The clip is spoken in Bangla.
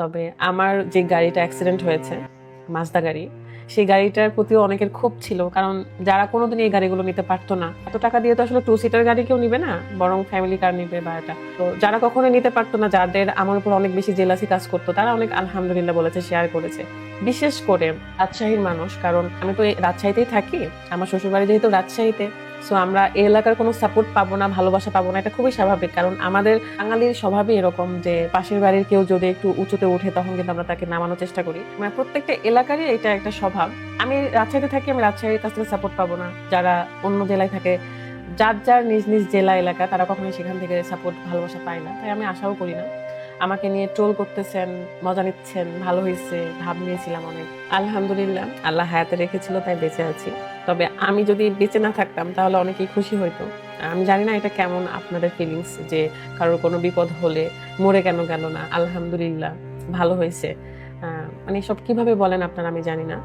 তবে আমার যে গাড়িটা অ্যাক্সিডেন্ট হয়েছে মাজদা গাড়ি, সেই গাড়িটার প্রতিও অনেকের ক্ষোভ ছিল। কারণ যারা কোনোদিন এই গাড়িগুলো নিতে পারতো না, এত টাকা দিয়ে তো আসলে টু সিটার গাড়ি কেউ নিবে না, বরং ফ্যামিলি কার নিবে বা এটা। তো যারা কখনো নিতে পারতো না, যাদের আমার উপর অনেক বেশি জেলাসি কাজ করতো, তারা অনেক আলহামদুলিল্লাহ বলেছে শেয়ার করেছে। বিশেষ করে রাজশাহীর মানুষ, কারণ আমি তো রাজশাহীতেই থাকি, আমার শ্বশুরবাড়ি যেহেতু রাজশাহীতে সো আমরা এই এলাকার কোনো সাপোর্ট পাবো না, ভালোবাসা পাবো না, এটা খুবই স্বাভাবিক। কারণ আমাদের বাঙালির স্বভাবই এরকম যে, পাশের বাড়ির কেউ যদি একটু উঁচুতে উঠে তখন কিন্তু আমরা তাকে নামানোর চেষ্টা করি। মানে প্রত্যেকটা এলাকারই এটা একটা স্বভাব। আমি রাজশাহীতে থাকি, আমি রাজশাহীর কাছ থেকে সাপোর্ট পাবো না। যারা অন্য জেলায় থাকে, যার যার নিজ নিজ জেলা, এলাকা, তারা কখনোই সেখান থেকে সাপোর্ট ভালোবাসা পায় না। তাই আমি আশাও করি না। আমাকে নিয়ে ট্রোল করতেছেন, মজা নিচ্ছেন, ভালো হয়েছে, ভাব নিয়েছিলাম অনেক। আলহামদুলিল্লাহ। আল্লাহ হায়াতে রেখেছিল, তাই বেঁচে আছি। তবে আমি যদি বেঁচে না থাকতাম, তাহলে অনেকেই খুশি হইতো। আমি জানি না এটা কেমন আপনাদের ফিলিংস যে কারোর কোনো বিপদ হলে মরে কেন গেল না। আলহামদুলিল্লাহ, ভালো হয়েছে। মানে সব কীভাবে বলেন আপনারা আমি জানি না।